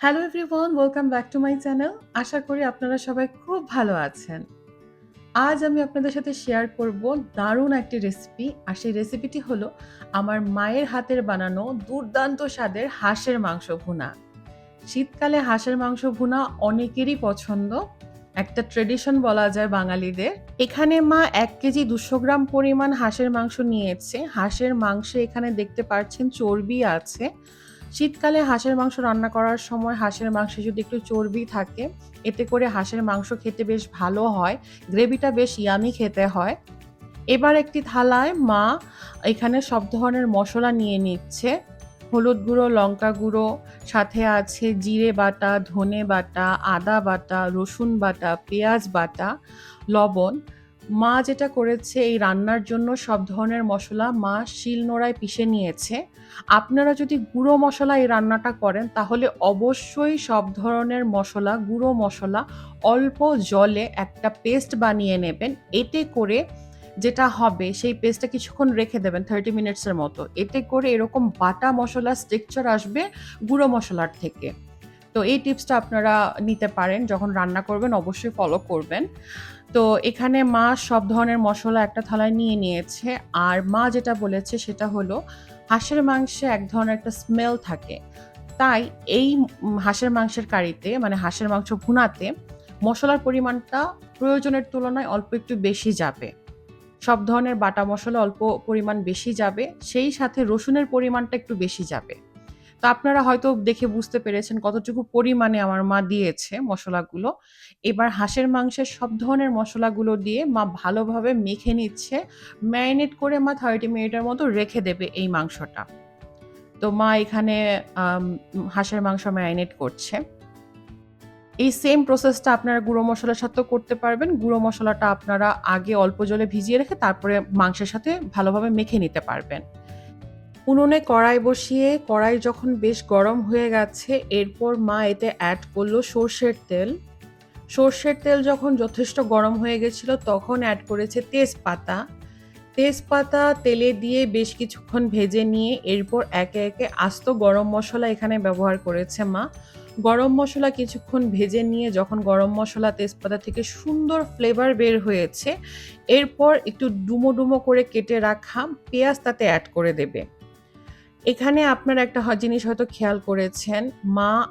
Hello everyone welcome back to my channel আশা করি আপনারা সবাই খুব ভালো আছেন। আজ আমি আপনাদের সাথে শেয়ার করব দারুণ একটি রেসিপি আর সেই রেসিপিটি হলো আমার মায়ের হাতের বানানো দুর্দান্ত স্বাদের হাঁসের মাংস ভুনা। শীতকালে হাঁসের মাংস ভুনা অনেকেরই পছন্দ। একটা ট্রেডিশন বলা যায় বাঙালিদের। এখানে মা এক কেজি দুশো গ্রাম পরিমাণ হাঁসের মাংস নিয়েছে। হাঁসের মাংসে এখানে দেখতে পাচ্ছেন চর্বি আছে। শীতকালে হাঁসের মাংস রান্না করার সময় হাঁসের মাংসে যদি একটু চর্বি থাকে, এতে করে হাঁসের মাংস খেতে বেশ ভালো হয়, গ্রেভিটা বেশ ইয়ামি খেতে হয়। এবার একটি থালায় মা এখানে সব ধরনের মশলা নিয়ে নিচ্ছে। হলুদ গুঁড়ো, লঙ্কা গুঁড়ো, সাথে আছে জিরে বাটা, ধনে বাটা, আদা বাটা, রসুন বাটা, পেঁয়াজ বাটা, লবণ। মা যেটা করেছে এই রান্নার জন্য সব ধরনের মশলা মা শিলনোড়ায় পিষে নিয়েছে। আপনারা যদি গুঁড়ো মশলা এই রান্নাটা করেন, তাহলে অবশ্যই সব ধরনের মশলা, গুঁড়ো মশলা অল্প জলে একটা পেস্ট বানিয়ে নেবেন। এতে করে যেটা হবে, সেই পেস্টটা কিছুক্ষণ রেখে দেবেন থার্টি মিনিটসের মতো। এতে করে এরকম বাটা মশলা স্ট্রেকচার আসবে গুঁড়ো মশলার থেকে। তো এই টিপসটা আপনারা নিতে পারেন, যখন রান্না করবেন অবশ্যই ফলো করবেন। তো এখানে মা সব ধরনের মশলা একটা থালায় নিয়ে নিয়েছে। আর মা যেটা বলেছে সেটা হলো, হাঁসের মাংসে এক ধরনের একটা স্মেল থাকে। তাই এই হাঁসের মাংসের কারিতে মানে হাঁসের মাংস ভুনাতে, মশলার পরিমাণটা প্রয়োজনের তুলনায় অল্প একটু বেশি যাবে। সব ধরনের বাটা মশলা অল্প পরিমাণ বেশি যাবে, সেই সাথে রসুনের পরিমাণটা একটু বেশি যাবে। তো আপনারা হয়তো দেখে বুঝতে পেরেছেন কতটুকু পরিমাণে আমার মা দিয়েছে মশলাগুলো। এবার হাঁসের মাংসের সব ধরনের মশলাগুলো দিয়ে মা ভালোভাবে মেখে নিচ্ছে, ম্যারিনেট করে মা থার্টি মিনিটের মতো রেখে দেবে এই মাংসটা। তো মা এখানে হাঁসের মাংস ম্যারিনেট করছে। এই সেম প্রসেসটা আপনারা গুঁড়ো মশলার সাথেও করতে পারবেন। গুঁড়ো মশলাটা আপনারা আগে অল্প জলে ভিজিয়ে রেখে তারপরে মাংসের সাথে ভালোভাবে মেখে নিতে পারবেন। উনুনে কড়াই বসিয়ে কড়াই যখন বেশ গরম হয়ে গেছে, এরপর মা এতে অ্যাড করল সর্ষের তেল। সর্ষের তেল যখন যথেষ্ট গরম হয়ে গেছিল, তখন অ্যাড করেছে তেজপাতা। তেজপাতা তেলে দিয়ে বেশ কিছুক্ষণ ভেজে নিয়ে এরপর একে একে আস্ত গরম মশলা এখানে ব্যবহার করেছে মা। গরম মশলা কিছুক্ষণ ভেজে নিয়ে যখন গরম মশলা তেজপাতা থেকে সুন্দর ফ্লেভার বের হয়েছে, এরপর একটু ডুমো ডুমো করে কেটে রাখা পেঁয়াজ তাতে অ্যাড করে দেবে। এখানে আপনার একটা জিনিস হয়তো খেয়াল করেছেন, মা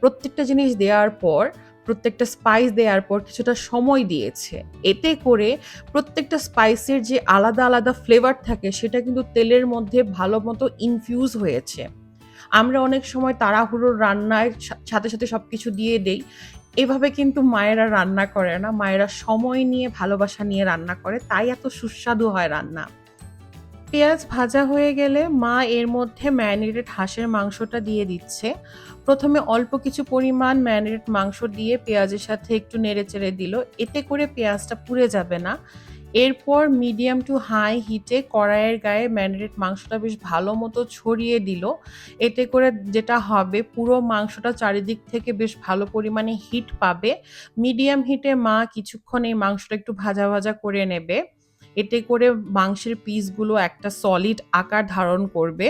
প্রত্যেকটা জিনিস দেওয়ার পর, প্রত্যেকটা স্পাইস দেওয়ার পর কিছুটা সময় দিয়েছে। এতে করে প্রত্যেকটা স্পাইসের যে আলাদা আলাদা ফ্লেভার থাকে, সেটা কিন্তু তেলের মধ্যে ভালো মতো ইনফিউজ হয়েছে। আমরা অনেক সময় তাড়াহুড়োর রান্নায় সাথে সাথে সব কিছু দিয়ে দেই। এভাবে কিন্তু মায়েরা রান্না করে না। মায়েরা সময় নিয়ে, ভালোবাসা নিয়ে রান্না করে। তাই এত সুস্বাদু হয় রান্না। পেঁয়াজ ভাজা হয়ে গেলে মা এর মধ্যে ম্যারিনেটেড হাঁসের মাংসটা দিয়ে দিচ্ছে। প্রথমে অল্প কিছু পরিমাণ ম্যারিনেট মাংস দিয়ে পেঁয়াজের সাথে একটু নেড়ে চেড়ে দিল। এতে করে পেঁয়াজটা পুড়ে যাবে না। এরপর মিডিয়াম টু হাই হিটে কড়াইয়ের গায়ে ম্যারিনেট মাংসটা বেশ ভালো মতো ছড়িয়ে দিল। এতে করে যেটা হবে, পুরো মাংসটা চারিদিক থেকে বেশ ভালো পরিমাণে হিট পাবে। মিডিয়াম হিটে মা কিছুক্ষণ এই মাংসটা একটু ভাজা ভাজা করে নেবে। এতে করে মাংসের পিসগুলো একটা সলিড আকার ধারণ করবে।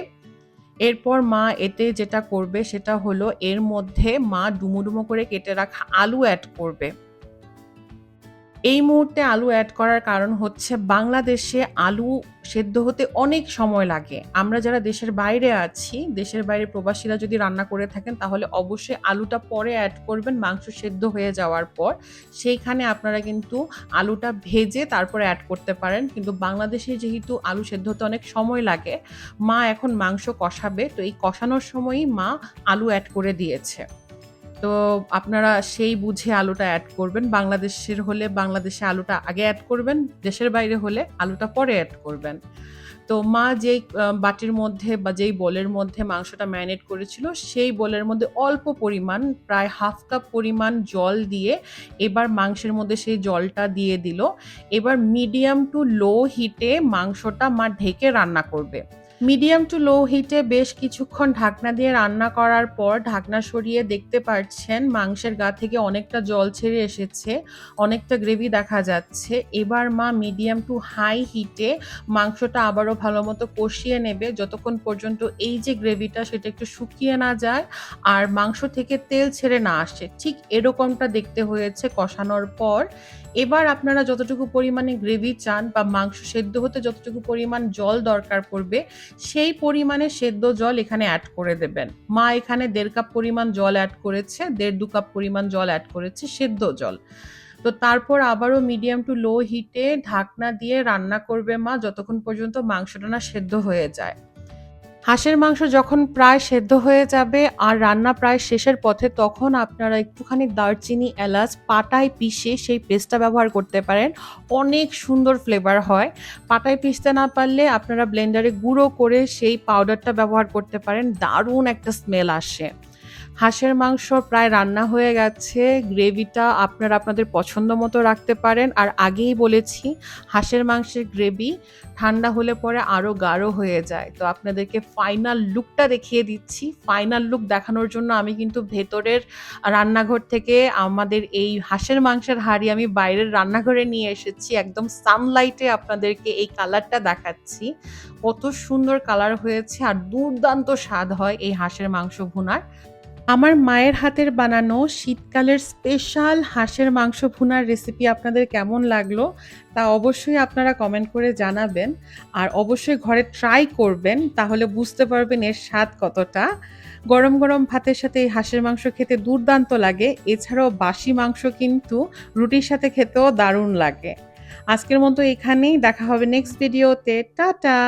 এরপর মা এতে যেটা করবে সেটা হলো এর মধ্যে মা ডুমো ডুমো করে কেটে রাখা আলু অ্যাড করবে। এই মুহূর্তে আলু অ্যাড করার কারণ হচ্ছে বাংলাদেশে আলু সেদ্ধ হতে অনেক সময় লাগে। আমরা যারা দেশের বাইরে আছি, দেশের বাইরে প্রবাসীরা যদি রান্না করে থাকেন, তাহলে অবশ্যই আলুটা পরে অ্যাড করবেন, মাংস সেদ্ধ হয়ে যাওয়ার পর। সেইখানে আপনারা কিন্তু আলুটা ভেজে তারপরে অ্যাড করতে পারেন। কিন্তু বাংলাদেশে যেহেতু আলু সেদ্ধ হতে অনেক সময় লাগে, মা এখন মাংস কষাবে। তো এই কষানোর সময়ই মা আলু অ্যাড করে দিয়েছে। তো আপনারা সেই বুঝে আলুটা অ্যাড করবেন। বাংলাদেশের হলে বাংলাদেশে আলুটা আগে অ্যাড করবেন, দেশের বাইরে হলে আলুটা পরে অ্যাড করবেন। তো মা যেই বাটির মধ্যে বা যেই বলের মধ্যে মাংসটা ম্যারিনেট করেছিল, সেই বলের মধ্যে অল্প পরিমাণ, প্রায় হাফ কাপ পরিমাণ জল দিয়ে এবার মাংসের মধ্যে সেই জলটা দিয়ে দিল। এবার মিডিয়াম টু লো হিটে মাংসটা মা ঢেকে রান্না করবে। মিডিয়াম টু লো হিটে বেশ কিছুক্ষণ ঢাকনা দিয়ে রান্না করার পর ঢাকনা সরিয়ে দেখতে পাচ্ছেন মাংসের গা থেকে অনেকটা জল ছেড়ে এসেছে, অনেকটা গ্রেভি দেখা যাচ্ছে। এবার মা মিডিয়াম টু হাই হিটে মাংসটা আবারও ভালো মতো কষিয়ে নেবে। যতক্ষণ পর্যন্ত এই যে গ্রেভিটা সেটা একটু শুকিয়ে না যায় আর মাংস থেকে তেল ছেড়ে না আসে, ঠিক এরকমটা দেখতে হয়েছে কষানোর পর। এবার আপনারা যতটুকু পরিমাণে গ্রেভি চান বা মাংস সেদ্ধ হতে যতটুকু পরিমাণ জল দরকার পড়বে সেই পরিমাণে সেদ্ধ জল এখানে অ্যাড করে দেবেন। মা এখানে দেড় কাপ পরিমাণ জল অ্যাড করেছে, দেড় দু কাপ পরিমাণ জল অ্যাড করেছে সেদ্ধ জল। তো তারপর আবারও মিডিয়াম টু লো হিটে ঢাকনা দিয়ে রান্না করবে মা, যতক্ষণ পর্যন্ত মাংসটা না সেদ্ধ হয়ে যায়। হাঁসের মাংস যখন প্রায় সেদ্ধ হয়ে যাবে আর রান্না প্রায় শেষের পথে, তখন আপনারা একটুখানি দারচিনি, এলাচ, পাটায় পিষে সেই পেস্টটা ব্যবহার করতে পারেন। অনেক সুন্দর ফ্লেভার হয়। পাটায় পিষতে না পারলে আপনারা ব্লেন্ডারে গুঁড়ো করে সেই পাউডারটা ব্যবহার করতে পারেন। দারুণ একটা স্মেল আসে। হাঁসের মাংস প্রায় রান্না হয়ে গেছে, গ্রেভিটা আপনারা আপনাদের পছন্দ মতো রাখতে পারেন। আর আগেই বলেছি, হাঁসের মাংসের গ্রেভি ঠান্ডা হলে পরে আরও গাঢ় হয়ে যায়। তো আপনাদেরকে ফাইনাল লুকটা দেখিয়ে দিচ্ছি। ফাইনাল লুক দেখানোর জন্য আমি কিন্তু ভেতরের রান্নাঘর থেকে আমাদের এই হাঁসের মাংসের হাঁড়ি আমি বাইরের রান্নাঘরে নিয়ে এসেছি। একদম সানলাইটে আপনাদেরকে এই কালারটা দেখাচ্ছি। কত সুন্দর কালার হয়েছে আর দুর্দান্ত স্বাদ হয় এই হাঁসের মাংস ভুনার। আমার মায়ের হাতের বানানো শীতকালের স্পেশাল হাঁসের মাংস ভুনার রেসিপি আপনাদের কেমন লাগল তা অবশ্যই আপনারা কমেন্ট করে জানাবেন। আর অবশ্যই ঘরে ট্রাই করবেন, তাহলে বুঝতে পারবেন এর স্বাদ কতটা। গরম গরম ভাতের সাথে এই হাঁসের মাংস খেতে দুর্দান্ত লাগে, এছাড়াও বাসি মাংস কিন্তু রুটির সাথে খেতেও দারুণ লাগে। আজকের মতো এখানেই, দেখা হবে নেক্সট ভিডিওতে টাটা!